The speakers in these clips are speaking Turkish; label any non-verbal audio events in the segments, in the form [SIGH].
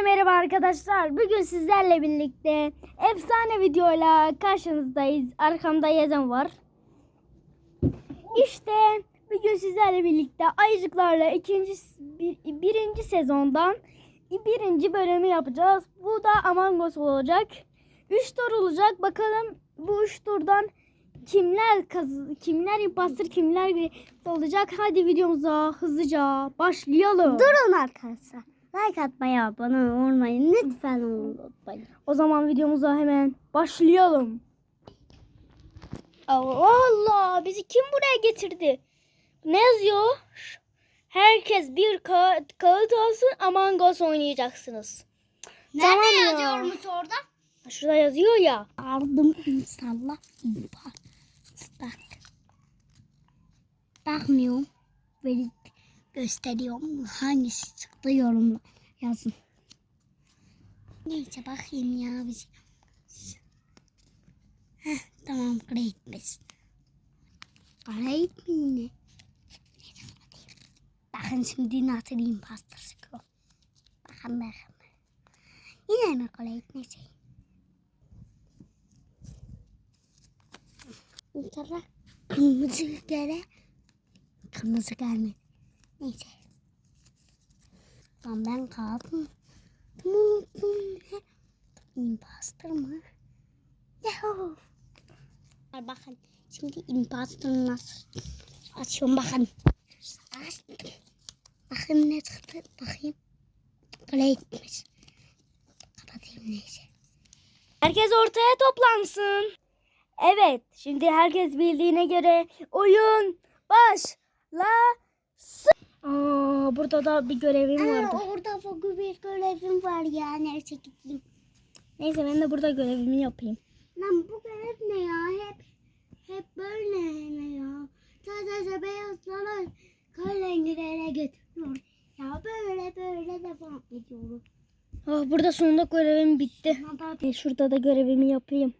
Herkese merhaba arkadaşlar. Bugün sizlerle birlikte efsane videoyla karşınızdayız. Arkamda yazan var. İşte bugün sizlerle birlikte ayıcıklarla ikinci bir, birinci sezondan birinci bölümü yapacağız. Bu da Among Us olacak. Üç tur olacak. Bakalım bu üç turdan kimler kaz kimler imposter kimler olacak. Hadi videomuza hızlıca başlayalım. Durun arkadaşlar. Like atmayı, abone olmayı lütfen unutmayın. O zaman videomuza hemen başlayalım. Allah Allah bizi kim buraya getirdi? Ne yazıyor? Herkes bir kağıt, kağıt alsın Among Us oynayacaksınız. Nerede Tamam ya. yazıyormuş orada? Şurada yazıyor ya. Aldım insanla impa. Bak. Bakmıyorum. Böyle gösteriyorum. Hangisi çıktı yorumla yazın. Neyse bakayım ya biz. Heh, tamam greatmiş. Great mi yine? Bakın şimdi nasıl imposter çıkıyor. Bakın bakın. Yine mi great neyse. İnşallah kırmızı gele kırmızı gelmedi. Neyse. Lan ben kaldım. Imposter mı? Yahu. Bakın şimdi imposter nasıl açıyorum bakın. Açtım. Bakın ne çıktı bakayım. Blade'miş. Kapatayım neyse. Herkes ortaya toplansın. Evet, şimdi herkes bildiğine göre oyun başlasın. Aa, burada da bir görevim vardı. Aa, orada foku bir görevim var ya. Nerede gideyim? Neyse ben de burada görevimi yapayım. Lan bu görev ne ya? Hep hep böyle ne ya? Sadece beyazlara kahverengilere götürüyor. Ya böyle böyle devam ediyorum. Ah, burada sonunda görevim bitti. E, şurada da görevimi yapayım.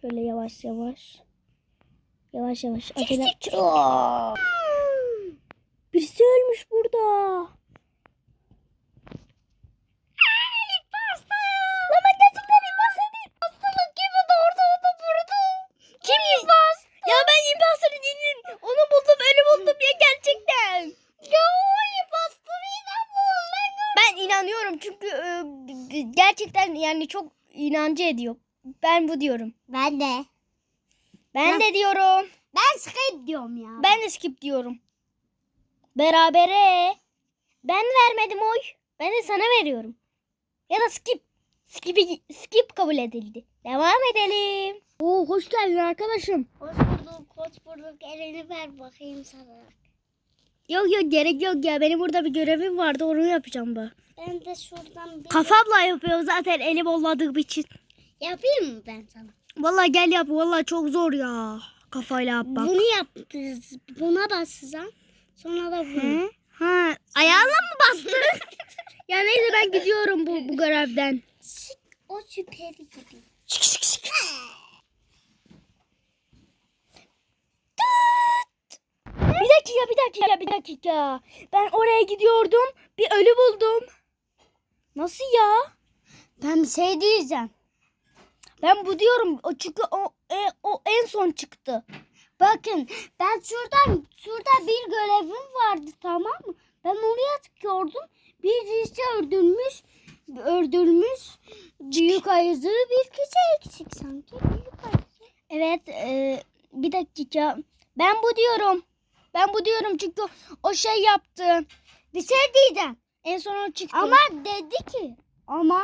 Şöyle yavaş yavaş. Yavaş yavaş. Acele. Birisi ölmüş burada. Lan ben gerçekten imposter değilim. Hastalık gibi doğurdu onu vurdum. Kim imposter? Ya ben imposter değilim. Onu buldum ölü buldum ya gerçekten. Ya o imposter inanmıyorum. Ben inanıyorum çünkü e, gerçekten yani çok inancı ediyor. Ben bu diyorum. Ben de. Ben de diyorum. Ben skip diyorum ya. Ben de skip diyorum. Berabere. Ben vermedim oy. Ben de sana veriyorum. Ya da skip. Skip, skip kabul edildi. Devam edelim. Oo, hoş geldin arkadaşım. Hoş bulduk, hoş bulduk. Elini ver bakayım sana. Yok yok gerek yok ya. Benim burada bir görevim vardı onu yapacağım ben. Ben de şuradan bir Kafamla yapıyorum zaten elim olmadığım için. yapayım mı ben sana? Vallahi gel yap. Vallahi çok zor ya. Kafayla yapmak. Bunu yaptınız. Buna basacağım. Sonra da. Hı? Ha, ayağınla mı bastın? [LAUGHS] ya neyse ben gidiyorum bu, bu görevden. O süperi gibi. Şık şık şık. Bir dakika bir dakika bir dakika. Ben oraya gidiyordum. Bir ölü buldum. Nasıl ya? Ben bir şey diyeceğim. Ben bu diyorum. O çünkü o, e, o en son çıktı. Bakın ben şuradan şurada bir görevim vardı tamam mı? Ben oraya tıkıyordum. Birisi öldürmüş. Öldürmüş. Büyük ayıcı bir kişi eksik sanki. Büyük ayıcı. Evet e, bir dakika. Ben bu diyorum. Ben bu diyorum çünkü o şey yaptı. Diyeceğim. En son o çıktı. Ama dedi ki. Ama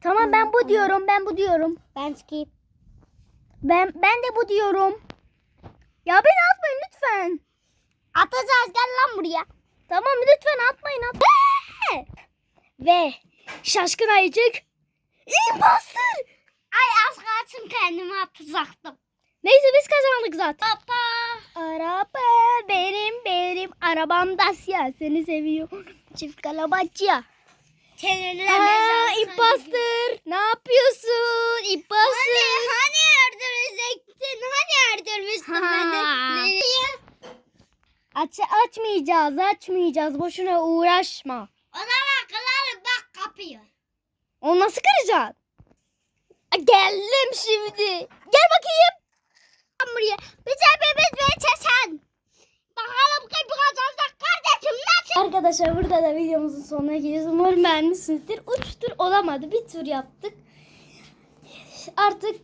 tamam ben bu diyorum. Ben bu diyorum. ben skip. Ben ben de bu diyorum. Ya beni atmayın lütfen. Atacağız gel lan buraya. Tamam lütfen atmayın atmayın. [GASPS] Ve şaşkın ayıcık imposter. Ay az kalsın kendimi atacaktım. Neyse biz kazandık zaten. Papa. Araba benim benim arabam Dacia seni seviyorum. Çift kalabaçya. Çenelerine Aa imposter. Ne yapıyorsun? Imposter. Hani, hani öldürecektin? Hani öldürmüştün Ha. beni? Nereye? Aç, açmayacağız açmayacağız. Boşuna uğraşma. O zaman kılarım bak kapıyı. Onu nasıl kıracaksın? Geldim şimdi. Gel bakayım. buraya. Bize ve çesen. Bakalım kim kazanacak kardeşim nasıl? Arkadaşlar burada da videomuzun sonuna geliyoruz. Umarım beğenmişsinizdir. Uç tur olamadı. Bir tur yaptık. Artık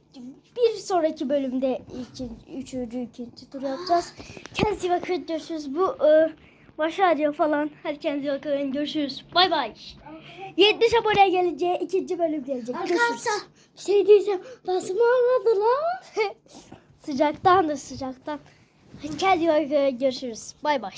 bir sonraki bölümde ikinci, üçüncü, ikinci tur yapacağız. Kendinize bakın. Görüşürüz. Bu e, başarıyor falan. Hadi kendinize bakın. Görüşürüz. Bay bay. 70 aboneye gelince ikinci bölüm gelecek. Arkadaşlar bir şey diyeceğim. Nasıl mı anladı lan? [LAUGHS] sıcaktan da sıcaktan. Hadi kendinize bakın. Görüşürüz. Bay bay.